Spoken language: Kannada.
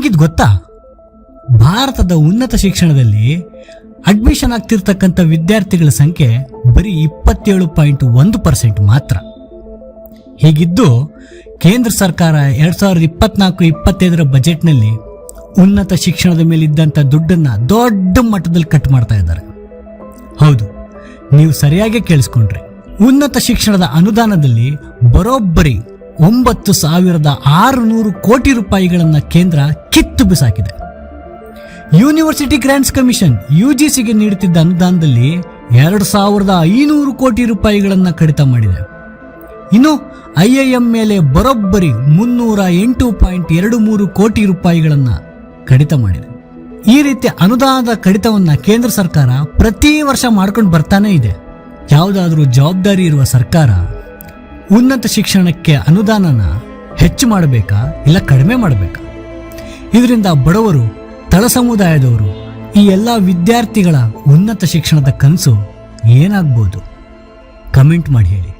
ನಿಮ್ಗಿದ್ ಗೊತ್ತಾ? ಭಾರತದ ಉನ್ನತ ಶಿಕ್ಷಣದಲ್ಲಿ ಅಡ್ಮಿಷನ್ ಆಗ್ತಿರ್ತಕ್ಕಂಥ ವಿದ್ಯಾರ್ಥಿಗಳ ಸಂಖ್ಯೆ ಬರೀ ಇಪ್ಪತ್ತೇಳು ಪಾಯಿಂಟ್ ಒಂದು ಪರ್ಸೆಂಟ್ ಮಾತ್ರ. ಹೀಗಿದ್ದು, ಕೇಂದ್ರ ಸರ್ಕಾರ ಎರಡು ಸಾವಿರದ ಇಪ್ಪತ್ನಾಲ್ಕು ಇಪ್ಪತ್ತೈದರ ಬಜೆಟ್ನಲ್ಲಿ ಉನ್ನತ ಶಿಕ್ಷಣದ ಮೇಲೆ ಇದ್ದಂಥ ದುಡ್ಡನ್ನ ದೊಡ್ಡ ಮಟ್ಟದಲ್ಲಿ ಕಟ್ ಮಾಡ್ತಾ ಇದ್ದಾರೆ. ಹೌದು, ನೀವು ಸರಿಯಾಗಿ ಕೇಳಿಸ್ಕೊಂಡ್ರಿ. ಉನ್ನತ ಶಿಕ್ಷಣದ ಅನುದಾನದಲ್ಲಿ ಬರೋಬ್ಬರಿ ಒಂಬತ್ತು ಸಾವಿರದ ಆರುನೂರು ಕೋಟಿ ರೂಪಾಯಿಗಳನ್ನು ಕೇಂದ್ರ ಕಿತ್ತು ಬಿಸಾಕಿದೆ. University grants commission U G ಸಿಗೆ ನೀಡುತ್ತಿದ್ದ ಅನುದಾನದಲ್ಲಿ ಎರಡು ಸಾವಿರದ ಐನೂರು ಕೋಟಿ ರೂಪಾಯಿಗಳನ್ನು ಕಡಿತ ಮಾಡಿದೆ. ಇನ್ನು ಐ ಐ ಎಂ ಮೇಲೆ ಬರೋಬ್ಬರಿ ಮುನ್ನೂರ ಎಂಟು ಪಾಯಿಂಟ್ ಎರಡು ಮೂರು ಕೋಟಿ ರೂಪಾಯಿಗಳನ್ನು ಕಡಿತ ಮಾಡಿದೆ. ಈ ರೀತಿ ಅನುದಾನದ ಕಡಿತವನ್ನು ಕೇಂದ್ರ ಸರ್ಕಾರ ಪ್ರತಿ ವರ್ಷ ಮಾಡ್ಕೊಂಡು ಬರ್ತಾನೆ ಇದೆ. ಯಾವುದಾದ್ರೂ ಜವಾಬ್ದಾರಿ ಇರುವ ಸರ್ಕಾರ ಉನ್ನತ ಶಿಕ್ಷಣಕ್ಕೆ ಅನುದಾನನ ಹೆಚ್ಚು ಮಾಡಬೇಕಾ ಇಲ್ಲ ಕಡಿಮೆ ಮಾಡಬೇಕಾ? ಇದರಿಂದ ಬಡವರು, ತಳ ಸಮುದಾಯದವರು ಈ ಎಲ್ಲ ವಿದ್ಯಾರ್ಥಿಗಳ ಉನ್ನತ ಶಿಕ್ಷಣದ ಕನಸು ಏನಾಗ್ಬೋದು? ಕಮೆಂಟ್ ಮಾಡಿ ಹೇಳಿ.